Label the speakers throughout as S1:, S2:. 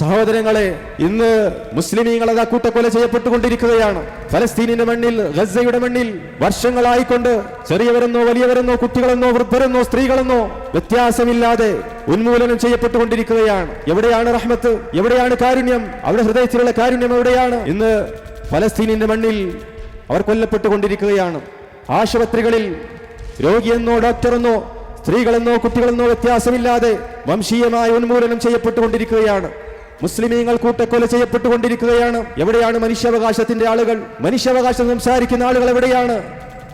S1: സഹോദരങ്ങളെ ഇന്ന് മുസ്ലിമീങ്ങൾ അതാ കൂട്ടക്കൊല ചെയ്യപ്പെട്ടുകൊണ്ടിരിക്കുകയാണ്. ഫലസ്തീനിന്റെ മണ്ണിൽ ഗസയുടെ മണ്ണിൽ വർഷങ്ങളായിക്കൊണ്ട് ചെറിയവരെന്നോ വലിയവരെന്നോ കുട്ടികളെന്നോ വൃദ്ധരെന്നോ സ്ത്രീകളെന്നോ വ്യത്യാസമില്ലാതെ ഉന്മൂലനം ചെയ്യപ്പെട്ടുകൊണ്ടിരിക്കുകയാണ്. എവിടെയാണ് റഹ്മത്ത്? എവിടെയാണ് കാരുണ്യം? അവിടെ ഹൃദയത്തിലുള്ള കാരുണ്യം എവിടെയാണ്? ഇന്ന് ഫലസ്തീനിന്റെ മണ്ണിൽ അവർ കൊല്ലപ്പെട്ടുകൊണ്ടിരിക്കുകയാണ്. ആശുപത്രികളിൽ രോഗിയെന്നോ ഡോക്ടറെന്നോ സ്ത്രീകളെന്നോ കുട്ടികളെന്നോ വ്യത്യാസമില്ലാതെ വംശീയമായ ഉന്മൂലനം ചെയ്യപ്പെട്ടുകൊണ്ടിരിക്കുകയാണ്. മുസ്ലിമീങ്ങൾ കൂട്ടക്കൊല ചെയ്യപ്പെട്ടുകൊണ്ടിരിക്കുകയാണ്. എവിടെയാണ് മനുഷ്യാവകാശത്തിന്റെ ആളുകൾ? മനുഷ്യാവകാശം സംസാരിക്കുന്ന ആളുകൾ എവിടെയാണ്?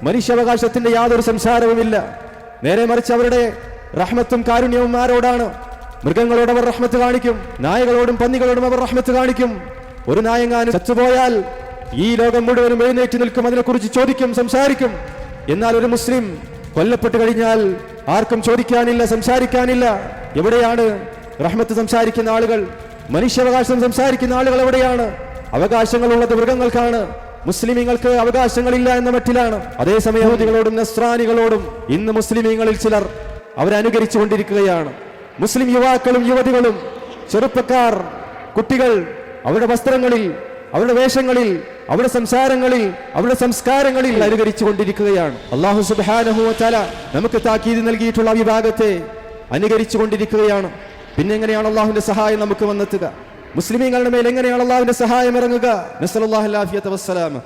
S1: മനുഷ്യാവകാശത്തിന്റെ യാതൊരു സംസാരവുമില്ല. നേരെ മറിച്ച് അവരുടെ റഹ്മത്തും കാരുണ്യവും ആരോടാണ്? മൃഗങ്ങളോട് അവർ റഹ്മത്ത് കാണിക്കും. നായകളോടും പന്നികളോടും അവർ റഹ്മത്ത് കാണിക്കും. ഒരു നായങ്ങാനും ചത്തുപോയാൽ ഈ ലോകം മുഴുവനും എഴുന്നേറ്റ് നിൽക്കും. അതിനെക്കുറിച്ച് ചോദിക്കും സംസാരിക്കും. എന്നാൽ ഒരു മുസ്ലിം കൊല്ലപ്പെട്ടു കഴിഞ്ഞാൽ ആർക്കും ചോദിക്കാനില്ല സംസാരിക്കാനില്ല. എവിടെയാണ് റഹ്മത്ത് സംസാരിക്കുന്ന ആളുകൾ? മനുഷ്യാവകാശം സംസാരിക്കുന്ന ആളുകൾ എവിടെയാണ്? അവകാശങ്ങളുള്ളത് മൃഗങ്ങൾക്കാണ്. മുസ്ലിമീങ്ങൾക്ക് അവകാശങ്ങളില്ല എന്ന മട്ടിലാണ്. അതേസമയം യഹൂദികളോടും നസ്രാനികളോടും ഇന്ന് മുസ്ലിമീങ്ങളിൽ ചിലർ അവരനുകരിച്ചു കൊണ്ടിരിക്കുകയാണ്. മുസ്ലിം യുവാക്കളും യുവതികളും ചെറുപ്പക്കാർ കുട്ടികൾ അവരുടെ വസ്ത്രങ്ങളിൽ അവരുടെ വേഷങ്ങളിൽ അവരുടെ സംസാരങ്ങളിൽ അവരുടെ സംസ്കാരങ്ങളിൽ അനുകരിച്ചു കൊണ്ടിരിക്കുകയാണ്. അള്ളാഹു സുബാനഹു നമുക്ക് താക്കീത് നൽകിയിട്ടുള്ള വിഭാഗത്തെ അനുകരിച്ചു കൊണ്ടിരിക്കുകയാണ്. പിന്നെ എങ്ങനെയാണ് അള്ളാഹുവിന്റെ സഹായം നമുക്ക് വന്നെത്തുക? മുസ്ലിമീങ്ങളുടെ മേൽ എങ്ങനെയാണ് അള്ളാഹുവിന്റെ സഹായം ഇറങ്ങുക? നസലാഹു വസ്സലാമ